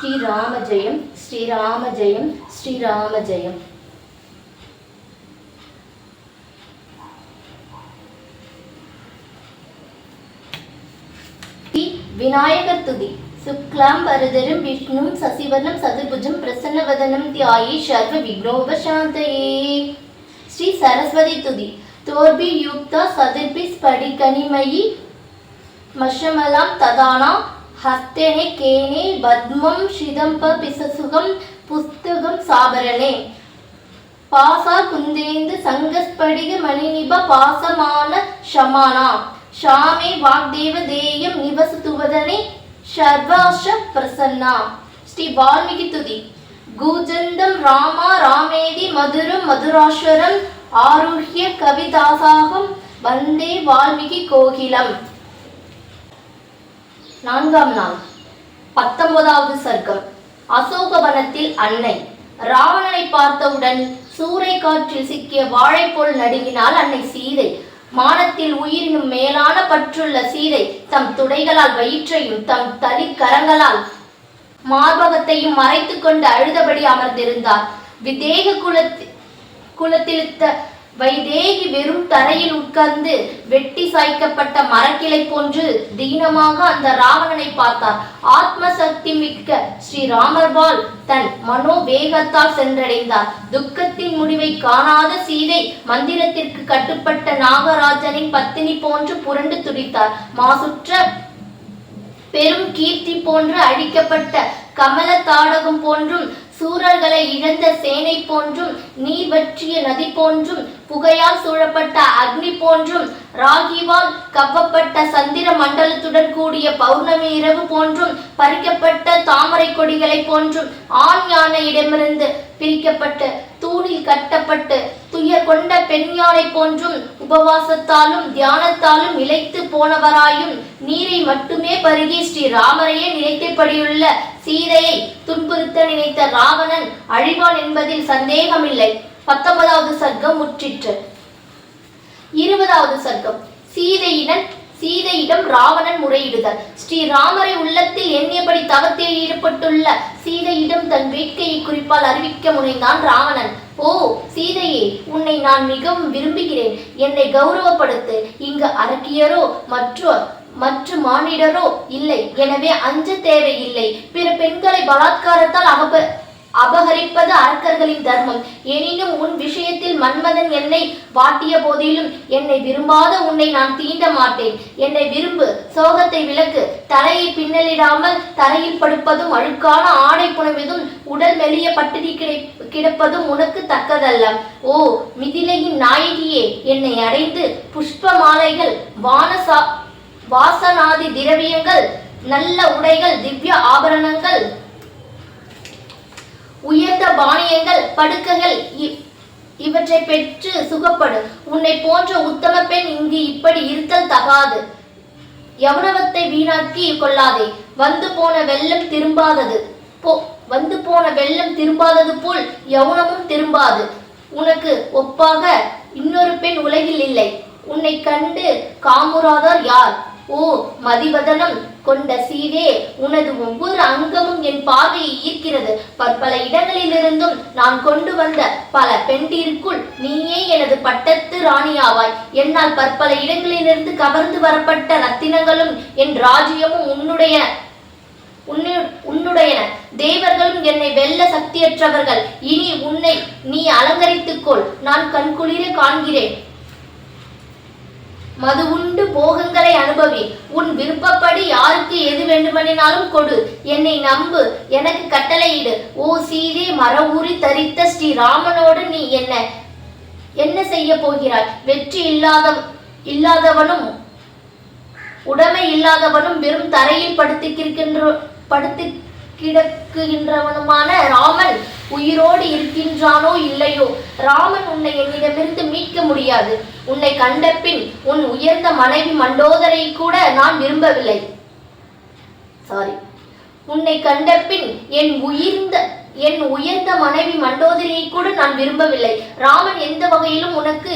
ஸ்ரீராம ஜெயம் ஸ்ரீராம ஜெயம் ஸ்ரீராம ஜெயம் விநாயக துதி. சுக்லாம் வரதரம் விஷ்ணும் சசிவர்ணம் சதுர்புஜம் பிரசன்னவதனம் தியாயி சர்வ விக்னோபசாந்தயே ஸ்ரீ சரஸ்வதி துதி. தோர்பி யுக்தா சதுர்பி ஸ்படிகனிமயி மஷமலாம் ததானா ஹஸ்தேனே கேனே பத்மம் ஸ்ரிதம்ப பிசசுகம் புஸ்தகம் சாபரணே. பாசா குந்தேந்து சங்கஸ்படிக மணிநிப பாசமான ஷமானா. ஷாமே வாக்தேவ தேயம் நிவசத்துவதனே சர்வாஷ பிரசன்னா. ஸ்ரீ வால்மீகி துதி. கூஜந்தம் ராமா ராமேதி மதுரம் மதுராஸ்வரம் ஆருஹ்ய கவிதாசாகம் வந்தே வால்மீகி கோகிலம். நான்காம் நாள். பத்தொன்பதாவது சர்க்கம். அசோகவனத்தில் அன்னை. ராவணனை பார்த்தவுடன் சூறை காற்றில் சிக்கிய வாழைப்போல் போல் அன்னை சீதை. மானத்தில் உயிரினும் மேலான பற்றுள்ள சீதை தம் துடைகளால் வயிற்றையும் தம் தலி கரங்களால் மார்பகத்தையும் மறைத்துக் கொண்டு அழுதபடி அமர்ந்திருந்தார். விதேக குலத்தில் குலத்திலித்த வைதேகி வெறும் தரையில் உட்கார்ந்து வெட்டி சாய்க்கப்பட்ட மரக்கிளை போன்று தீனமாக அந்த ராவணனை பார்த்தார். ஆத்ம சக்தி மிக்க ஸ்ரீராமர்பால் தன் மனோவேகத்தால் சென்றடைந்தார். துக்கத்தின் முடிவை காணாத சீதை மந்திரத்திற்கு கட்டுப்பட்ட நாகராஜனின் பத்தினி போன்று புரண்டு துடித்தார். மாசுற்ற பெரும் கீர்த்தி போன்று அழிக்கப்பட்ட கமல தாடகம் போன்றும் சூரர்களை இழந்த சேனை போன்றும் நீர் வற்றிய நதி போன்றும் புகையால் சூழப்பட்ட அக்னி போன்றும் ராகிவால் கவ்வப்பட்ட சந்திர மண்டலத்துடன் கூடிய பௌர்ணமி இரவு போன்றும் பறிக்கப்பட்ட தாமரை கொடிகளை போன்றும் ஆண் யானையிடமிருந்து பிரிக்கப்பட்டு தூணில் கட்டப்பட்டு துயர் கொண்ட பெண் யானை போன்றும் உபவாசத்தாலும் தியானத்தாலும் இழைத்து போனவராயும் நீரை மட்டுமே பருகி ஸ்ரீ ராமரையே நினைத்தபடியுள்ள சீதையை துன்புறுத்த நினைத்த ராவணன் அழிவான் என்பதில் சந்தேகமில்லை. பத்தொன்பதாவது சர்க்கம் முற்றிற்று. இருபதாவது சர்க்கம். சீதையிடம் சீதையிடம் ராவணன் முறையிடுதல். ஸ்ரீராமரை உள்ளத்தில் எண்ணியபடி தவத்தில் ஈடுபட்டுள்ள சீதையிடம் தன் வேட்கையை குறிப்பால் அறிவிக்க முனைந்தான் ராவணன். ஓ சீதையே உன்னை நான் மிகவும் விரும்புகிறேன். என்னை கௌரவப்படுத்து. இங்கு அரக்கியரோ மற்ற மற்ற மானிடரோ இல்லை. எனவே அஞ்ச தேவையில்லை. பிற பெண்களை பலாத்காரத்தால் அகப அபகரிப்பது அரக்கர்களின் தர்மம். எனினும் உன் விஷயத்தில் மன்மதன் என்னை வாட்டிய போதிலும் என்னை விரும்பாத உன்னை நான் தீண்ட மாட்டேன். என்னை விரும்பு சோகத்தை விளக்கு. தலையை பின்னலிடாமல் தரையில் படுப்பதும் அழுக்கான ஆடை புனைவதும் உடல் மெலிய பட்டினி கிடை கிடப்பதும் உனக்கு தக்கதல்ல. ஓ மிதிலையின் நாயகியே என்னை அடைந்து புஷ்ப மாலைகள் வானசா வாசனாதி திரவியங்கள் நல்ல உடைகள் திவ்ய ஆபரணங்கள் உயர்ந்த பானியங்கள் படுக்கைகள் இ- இவற்றை பெற்று சுகப்படு உன்னை போன்ற உத்தம பெண் இங்கு இப்படி இருத்தல் தகாது. யவனவத்தை வீணாக்கி கொள்ளாதே. வந்து போன வெள்ளம் திரும்பாதது போ வந்து போன வெள்ளம் திரும்பாதது போல் யவுனமும் திரும்பாது. உனக்கு ஒப்பாக இன்னொரு பெண் உலகில் இல்லை. உன்னை கண்டு காமுறாதார் யார்? ஓ மதிவதனம் கொண்ட சீதே உனது ஒவ்வொரு அங்கமும் என் பார்வையை ஈர்க்கிறது. பற்பல இடங்களிலிருந்தும் நான் கொண்டு வந்த பல பெண்டிற்குள் நீயே எனது பட்டத்து ராணியாவாய். என்னால் பற்பல இடங்களிலிருந்து கவர்ந்து வரப்பட்ட ரத்தினங்களும் என் ராஜ்யமும் உன்னுடைய உன்னு- உன்னுடையன. தேவர்களும் என்னை வெல்ல சக்தியற்றவர்கள். இனி உன்னை நீ அலங்கரித்துக்கொள். நான் கண்குளிர காண்கிறேன். மது உண்டு போகங்களை அனுபவி. உன் விருப்பப்படி யாருக்கு எது வேண்டுமெனினாலும் கொடு. என்னை நம்பு. எனக்கு கட்டளையிடு. ஓ சீதே மரவுரி தரித்த ஸ்ரீ ராமனோடு நீ என்ன? என்ன செய்ய போகிறாய்? வெற்றி இல்லாத இல்லாதவனும் உடமை இல்லாதவனும் வெறும் தரையில் படுத்துக்கின்ற படுத்து கிடக்குகின்றவனுமான ராமன் உயிரோடு இருக்கின்றானோ இல்லையோ? ராமன் உன்னை என்னிடமிருந்து மீட்க முடியாது. உன்னை கண்ட பின் உன் உயர்ந்த மனைவி மண்டோதரை கூட நான் விரும்பவில்லை. சாரி உன்னை கண்ட பின் என் உயிர்ந்த என் உயர்ந்த மனைவி மண்டோதரியை கூட நான் விரும்பவில்லை. ராமன் எந்த வகையிலும் உனக்கு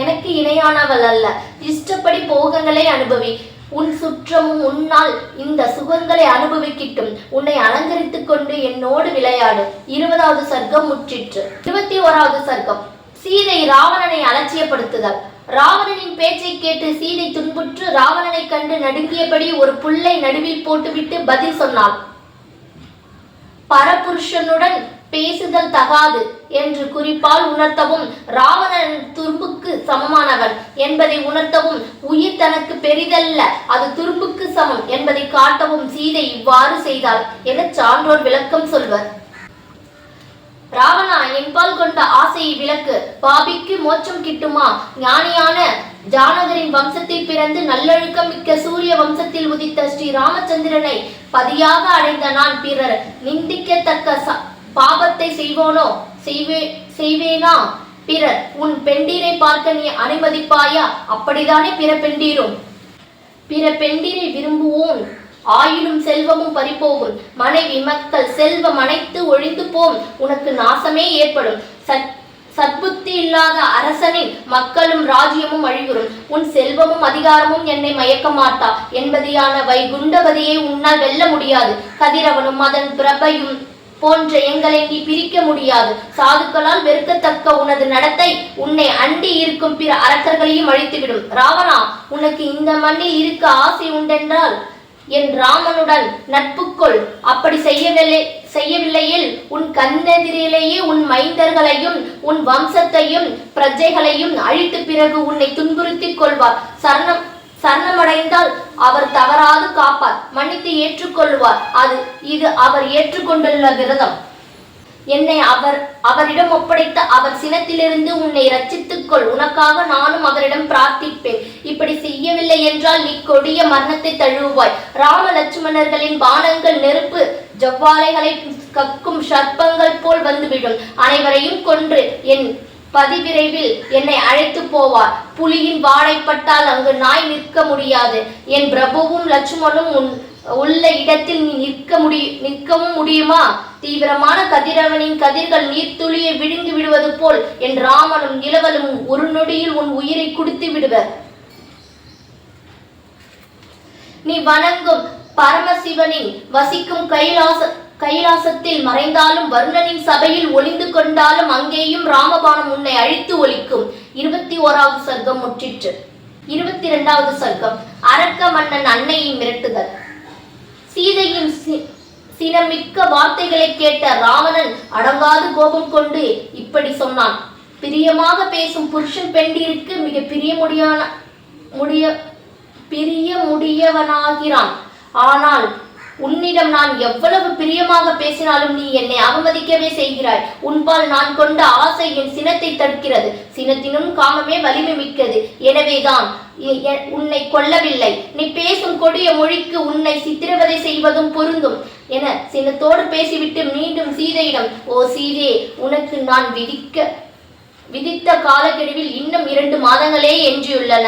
எனக்கு இணையானவள் அல்ல. இஷ்டப்படி போகங்களை அனுபவி. உன் சுற்றமும் உன்னால் இந்த சுகங்களை அனுபவிக்கிட்டும். உன்னை அலங்கரித்துக் கொண்டு என்னோடு விளையாடு. இருபதாவது சர்க்கம் முற்றிற்று. இருபத்தி ஓராவது சர்க்கம். சீதை ராவணனை அலட்சியப்படுத்துதல். ராவணனின் பேச்சை கேட்டு சீதை துன்புற்று ராவணனை கண்டு நடுங்கியபடி ஒரு புல்லை நடுவில் போட்டுவிட்டு பதில் சொன்னாள். பரபுருஷனுடன் பேசுதல் தகாது. என்று குறிப்பால் உணர்த்தவும் ராவணன் துரும்புக்கு சமமானவன் என்பதை உணர்த்தவும் உயிர் தனக்கு பெரிதல்ல அது துரும்புக்கு சமம் என்பதை காட்டவும் சீதை இவ்வாறு செய்தாள் என சான்றோர் விளக்கம் சொல்வர். ராவணா என்பால் கொண்ட ஆசையை விளக்கு. பாபிக்கு மோட்சம் கிட்டுமா? ஞானியான ஜானகரின் வம்சத்தில் பிறந்து நல்லொழுக்கம் மிக்க சூரிய வம்சத்தில் உதித்த ஸ்ரீ ராமச்சந்திரனை பதியாக அடைந்த நான் பிறர். நிந்திக்கத்தக்க பாபத்தை செய்வோனோ? செய்வே செய்வேனா? பிறர் உன் பெண்டீரை பார்க்க நீ அனுமதிப்பாயா? அப்படித்தானே பிற பெண்டீரும் பிற பெண்டீரை விரும்புவோம். ஆயிலும் செல்வமும் பறிப்போகும். மனைவி மக்கள் செல்வம் அனைத்து ஒழிந்து போம். உனக்கு நாசமே ஏற்படும். சத் சத்புத்தி இல்லாத அரசனின் மக்களும் ராஜ்யமும் அழிவுறும். உன் செல்வமும் அதிகாரமும் என்னை மயக்க மாட்டா. என்பதையான வைகுண்டபதியை உன்னால் வெல்ல முடியாது. கதிரவனும் அதன் பிரபையும் போன்ற எங்களை நீ பிரிக்க முடியாது. சாதுக்களால் வெறுக்கத்தக்க உனது நடத்தை உன்னை அண்டி இருக்கும் பிற அரக்கர்களையும் அழித்துவிடும். ராவணா உனக்கு இந்த மண்ணில் இருக்க ஆசை உண்டென்றால் என் ராமனுடன் நட்புக்கொள். அப்படி செய்யவில்லை செய்யவில்லையில் உன் கண்ணெதிரிலேயே உன் மைந்தர்களையும் உன் வம்சத்தையும் பிரஜைகளையும் அழித்து பிறகு உன்னை துன்புறுத்திக் கொள்வார். சரணம் சரணமடைந்தால் அவர் தவறாது காப்பார். மன்னித்து ஏற்றுக்கொள்வார். அது இது அவர் ஏற்றுக்கொண்டுள்ள விரதம். என்னை அவர் அவரிடம் ஒப்படைத்த அவர் சினத்திலிருந்து உன்னை ரச்சித்துக்கொள் உனக்காக நானும் அவரிடம் பிரார்த்திப்பேன். இப்படி செய்யவில்லை என்றால் நீ கொடிய மரணத்தை தழுவுவாய். ராம லட்சுமணர்களின் பானங்கள் நெருப்பு ஜவ்வாலைகளை கக்கும் சர்ப்பங்கள் போல் வந்துவிடும். அனைவரையும் கொன்று என் பதிவிரைவில் என்னை அழைத்து போவார். புலியின் வாடைப்பட்டால் அங்கு நாய் நிற்க முடியாது. என் பிரபுவும் லட்சுமணும் உன் உள்ள இடத்தில் நீ நிற்க முடியும் நிற்கவும் முடியுமா? தீவிரமான கதிரவனின் கதிர்கள் நீர்த்துளியை விழுந்து விடுவது போல் என் ராமனும் நிலவலும் ஒரு நொடியில் உன் உயிரை குடித்து விடுவர் நீ வணங்கும் பரமசிவனின் வசிக்கும் கைலாச கைலாசத்தில் மறைந்தாலும் வருணனின் சபையில் ஒளிந்து கொண்டாலும் அங்கேயும் ராமபானம் உன்னை அழித்து ஒழிக்கும் இருபத்தி ஓராவது சர்க்கம் முற்றிற்று. இருபத்தி இரண்டாவது சர்க்கம் அரக்க மன்னன் அன்னையை மிரட்டுதல். சீதையின் சி- சினமிக்க வார்த்தைகளை கேட்ட ராவணன் அடங்காது கோபம் கொண்டு இப்படி சொன்னான். பிரியமாக பேசும் புருஷன் பெண்டிற்கு மிக பிரியமுடியான முடிய பிரிய முடியவனாகிறான். ஆனால் உன்னிடம் நான் எவ்வளவு பிரியமாக பேசினாலும் நீ என்னை அவமதிக்கவே செய்கிறாய். உன்பால் நான் கொண்ட ஆசை என் சினத்தை தடுக்கிறது. சினத்தினும் காமமே வலிமை மிக்கது. எனவேதான் உன்னை கொல்லவில்லை. நீ பேசும் கொடிய மொழிக்கு உன்னை சித்திரவதை செய்வதும் பொருந்தும். என சினத்தோடு பேசிவிட்டு மீண்டும் சீதையிடம் ஓ சீதே உனக்கு நான் விதிக்க விதித்த காலக்கெடுவில் இன்னும் இரண்டு மாதங்களே எஞ்சியுள்ளன.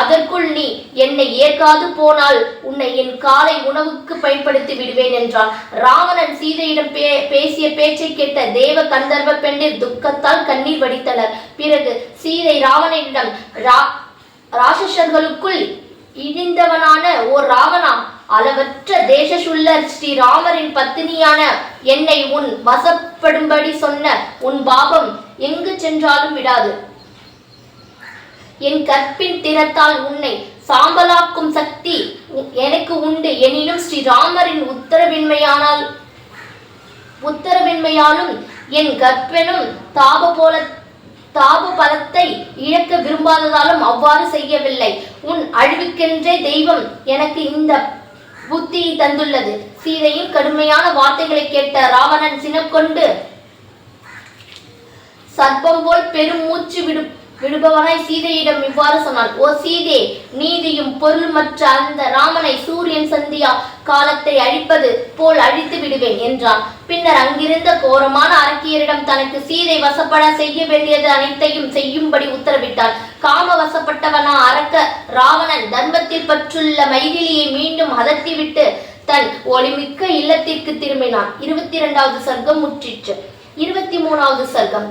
அதற்குள் நீ என்னை ஏற்காது போனால் உன்னை என் காலை உணவுக்கு பயன்படுத்தி விடுவேன் என்றான். ராவணன் சீதையிடம் பே பேசிய பேச்சை கேட்ட தேவ கந்தர்வ பெண்ணின் துக்கத்தால் கண்ணீர் வடித்தனர். பிறகு சீதை ராவணனிடம் ரா ராட்சசர்களுக்குள் இணைந்தவனான ஓர் ராவணா அளவற்ற தேசசுள்ளர் ஸ்ரீராமரின் பத்தினியான என்னை உன் வசப்படும்படி சொன்ன உன் பாபம் எங்கு சென்றாலும் விடாது. என் கற்பின் திறத்தால் உன்னை சாம்பலாக்கும் சக்தி எனக்கு உண்டு. எனினும் ஸ்ரீராமரின் உத்தரவின்மையானால் உத்தரவின்மையாலும் என் கற்பெனும் தாப போல தாப பலத்தை இழக்க விரும்பாததாலும் அவ்வாறு செய்யவில்லை. உன் அழிவுக்கென்றே தெய்வம் எனக்கு இந்த புத்தியை தந்துள்ளது. சீதையின் கடுமையான வார்த்தைகளை கேட்ட ராவணன் சினக்கொண்டு சர்ப்பம் போல் பெரும் மூச்சு விடு விடுபவனாய் சீதையிடம் இவ்வாறு சொன்னான். ஓ சீதே நீதியும் பொருள்மற்ற அந்த ராமனை சூரியன் சந்தியா காலத்தை அழிப்பது போல் அழித்து விடுவேன் என்றான். பின்னர் அங்கிருந்த கோரமான அரக்கியரிடம் தனக்கு சீதை வசப்பட செய்ய வேண்டியது அனைத்தையும் செய்யும்படி உத்தரவிட்டான். காம வசப்பட்டவனா அரக்க ராவணன் தர்மத்தில் பற்றுள்ள மைதிலியை மீண்டும் அதட்டிவிட்டு தன் ஒளிமிக்க இல்லத்திற்கு திரும்பினான். இருபத்தி இரண்டாவது சர்க்கம் முற்றிற்று. இருபத்தி மூணாவது சர்க்கம்.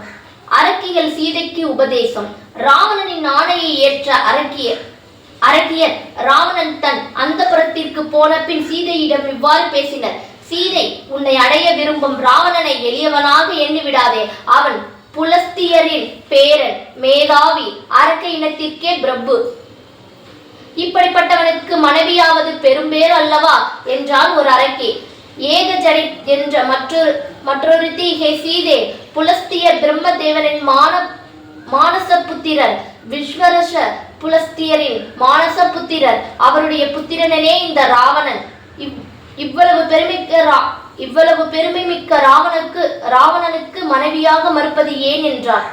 அரக்கியல் சீதைக்கு உபதேசம். ராவணனின் ஆணையை ஏற்ற அரக்கியர் அரக்கியர் ராவணன் தன் அந்தபுரத்திற்கு போன பின் சீதையிடம் இவ்வாறு பேசினர். சீதை உன்னை அடைய விரும்பும் ராவணனை எளியவனாக எண்ணிவிடாதே. அவன் புலஸ்தியரின் பேரன் மேதாவி அரக்க இனத்திற்கே பிரபு. இப்படிப்பட்டவனுக்கு மனைவியாவது பெரும்பேறு அல்லவா? என்றான் ஒரு அரக்கி. ஏகஜடை என்ற மற்றொரு மற்றொருத்தி ஹே சீதே புலஸ்தியர் பிரம்மதேவனின் மான மானச புத்திரர் விஸ்வரச புலஸ்தியரின் மானச புத்திரர் அவருடைய புத்திரனே இந்த ராவணன். இவ் இவ்வளவு பெருமிக்க ரா இவ்வளவு பெருமை மிக்க ராவணனுக்கு ராவணனுக்கு மனைவியாக மறுப்பது ஏன் என்றார்?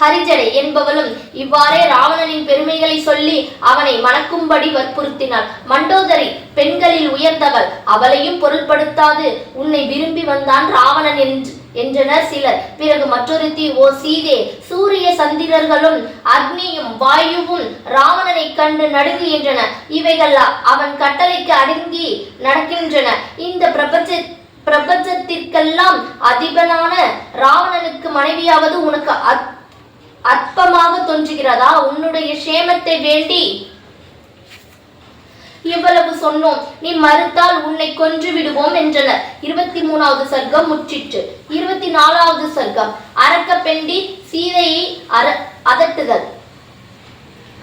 ஹரிஜடை என்பவளும் இவ்வாறே ராவணனின் பெருமைகளை சொல்லி அவனை மணக்கும்படி வற்புறுத்தினாள். மண்டோதரி பெண்களில் உயர்ந்தவள். அவளையும் பொருட்படுத்தாது உன்னை விரும்பி வந்தான் ராவணன் என்று என்றனர் சிலர். பிறகு மற்றொருத்தி ஓ சீதே சூரிய சந்திரர்களும் அக்னியும் வாயுவும் ராவணனை கண்டு நடுங்குகின்றன இவைகள் அவன் கட்டளைக்கு அடங்கி நடக்கின்றன. இந்த பிரபஞ்ச பிரபஞ்சத்திற்கெல்லாம் அதிபனான ராவணனுக்கு மனைவியாவது உனக்கு அத் அற்பமாக தோன்றுகிறதா? உன்னுடைய சேமத்தை வேண்டி இவ்வளவு சொன்னோம். நீ மறுத்தால் உன்னை கொன்று விடுவோம் என்றனர் இருபத்தி மூணாவது சர்க்கம் முற்றிற்று. இருபத்தி நாலாவது சர்க்கம். அரக்க பெண்டி சீதையை அர அதட்டுதல்.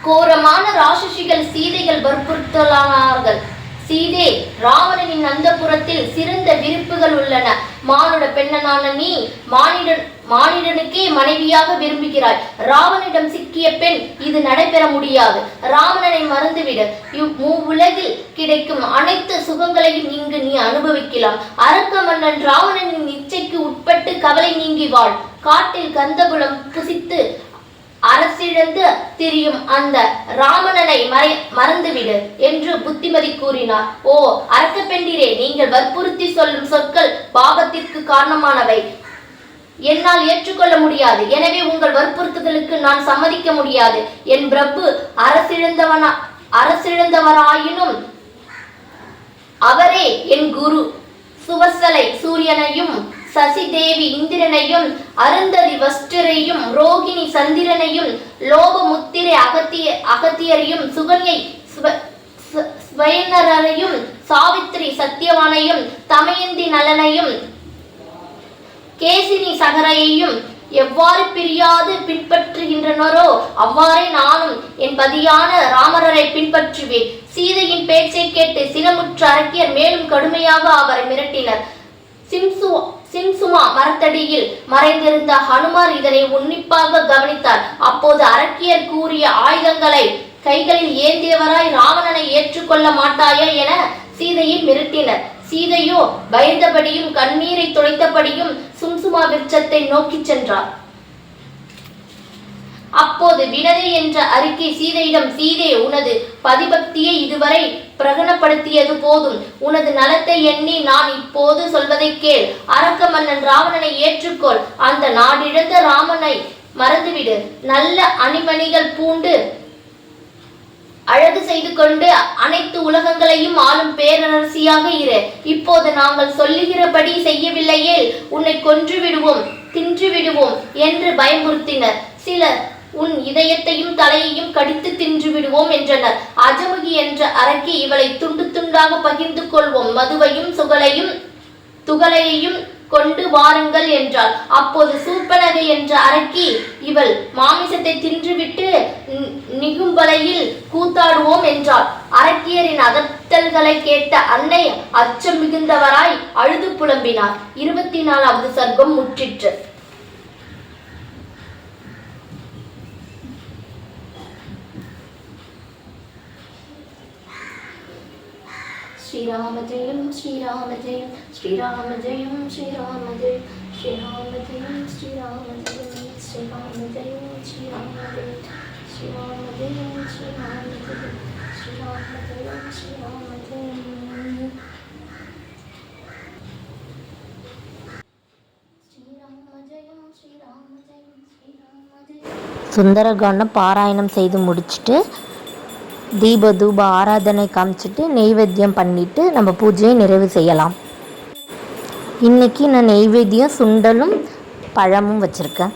கோரமான ராட்சசிகள் சீதைகள் வற்புறுத்தலானார்கள். சீதே ராவணனின் அந்தப்புறத்தில் சிறந்த விருப்புகள் உள்ளன. மானுட பெண்ணனான நீ மானிடன் மானிடனுக்கே மனைவியாக விரும்புகிறாய். ராவனிடம் சிக்கிய பெண் இது நடைபெற முடியாது. ராவணனை மறந்துவிடு. இவ் மூவுலகில் கிடைக்கும் அனைத்து சுகங்களையும் இங்கு நீ அனுபவிக்கலாம். அரக்க மன்னன் ராவணனின் இச்சைக்கு உட்பட்டு கவலை நீங்கி வாழ். காட்டில் கந்தபுலம் புசித்து அரசிழந்து திரியும் அந்த ராமணனை மறை மறந்துவிடு என்று புத்திமதி கூறினார். ஓ அரக்க பெண்டிரே நீங்கள் வற்புறுத்தி சொல்லும் சொற்கள் பாபத்திற்கு காரணமானவை. என்னால் ஏற்றுக்கொள்ள முடியாது. எனவே உங்கள் வற்புறுத்துதலுக்கு நான் சம்மதிக்க முடியாது. என் பிரபு அரசிழந்தவனா அரசிழந்தவராயினும் அவரே என் குரு. சுவசலை சூரியனையும் சசி தேவி இந்திரனையும் அருந்ததி வஸ்டரையும் ரோகிணி சந்திரனையும் லோபமுத்திரை அகத்திய அகத்தியரையும் சுகன்யை ஸ்வ- ஸ்வ- ஸ்வயனரையும் சாவித்திரி சத்தியவானையும் தமயந்தி நலனையும் கேசினி சகரையையும் எவ்வாறு பிரியாது பின்பற்றுகின்றனரோ அவ்வாறே நானும் என் பதியான ராமரரை பின்பற்றுவேன். சீதையின் பேச்சை கேட்டு சினமுற்ற அரக்கியர் மேலும் கடுமையாக அவரை மிரட்டினர். சிம்சு சிம்சுமா மரத்தடியில் மறைந்திருந்த ஹனுமார் இதனை உன்னிப்பாக கவனித்தார். அப்போது அரக்கியர் கூறிய ஆயுதங்களை கைகளில் ஏந்தியவராய் ராவணனை ஏற்றுக்கொள்ள மாட்டாயா என சீதையை மிரட்டினர். சீதையோ பயந்தபடியும் கண்ணீரை துடைத்தபடியும் சும்சுமா விருட்சத்தை நோக்கிச் சென்றார். அப்போது வினதை என்ற அறிக்கை சீதையிடம் சீதே உனது பதிபக்தியை இதுவரை பிரகடனப்படுத்தியது போதும். உனது நலத்தை எண்ணி நான் இப்போது சொல்வதை கேள். அரக்க மன்னன் ராவணனை ஏற்றுக்கொள். அந்த நாடிழந்த ராமனை மறந்துவிடு. நல்ல அணிமணிகள் பூண்டு அழகு செய்து கொண்டு அனைத்து உலகங்களையும் ஆளும் பேரரசியாக இரு. இப்போது நாங்கள் சொல்லுகிறபடி செய்யவில்லையே உன்னை கொன்று விடுவோம் தின்று விடுவோம் என்று பயமுறுத்தினர். சிலர் உன் இதயத்தையும் தலையையும் கடித்து தின்று விடுவோம் என்றனர். அஜமுகி என்ற அரக்கி இவளை துண்டு துண்டாக பகிர்ந்து கொள்வோம். மதுவையும் சுகலையும் துகளையையும் கொண்டு வாருங்கள் என்றாள். அப்போது சூப்பனகை என்ற அரக்கி இவள் மாமிசத்தை தின்றுவிட்டு நிகும்பலையில் கூத்தாடுவோம் என்றாள். அரக்கியரின் அதட்டல்களை கேட்ட அன்னை அச்சம் மிகுந்தவராய் அழுது புலம்பினார். இருபத்தி நாலாவது சர்க்கம் முற்றிற்று. ஸ்ரீராம ஜெயம் ஸ்ரீராம ஜெயம் ஸ்ரீராம ஜெயம் ஸ்ரீராம ஜெயம் ஸ்ரீராம ஜெயம் ஸ்ரீராம ஜெயம் ஸ்ரீராம ஜெயம் ஸ்ரீராம ஜெயம் ஸ்ரீராம ஜெயம் ஸ்ரீராம ஜெயம் ஸ்ரீராம ஜெயம் ஸ்ரீராம ஜெயம் சுந்தரகாண்டம் பாராயணம் செய்து முடிச்சுட்டு தீப தூப ஆராதனை காமிச்சிட்டு நெய்வேத்தியம் பண்ணிட்டு நம்ம பூஜையை நிறைவு செய்யலாம். இன்னைக்கு நான் நெய்வேத்தியம் சுண்டலும் பழமும் வச்சுருக்கேன்.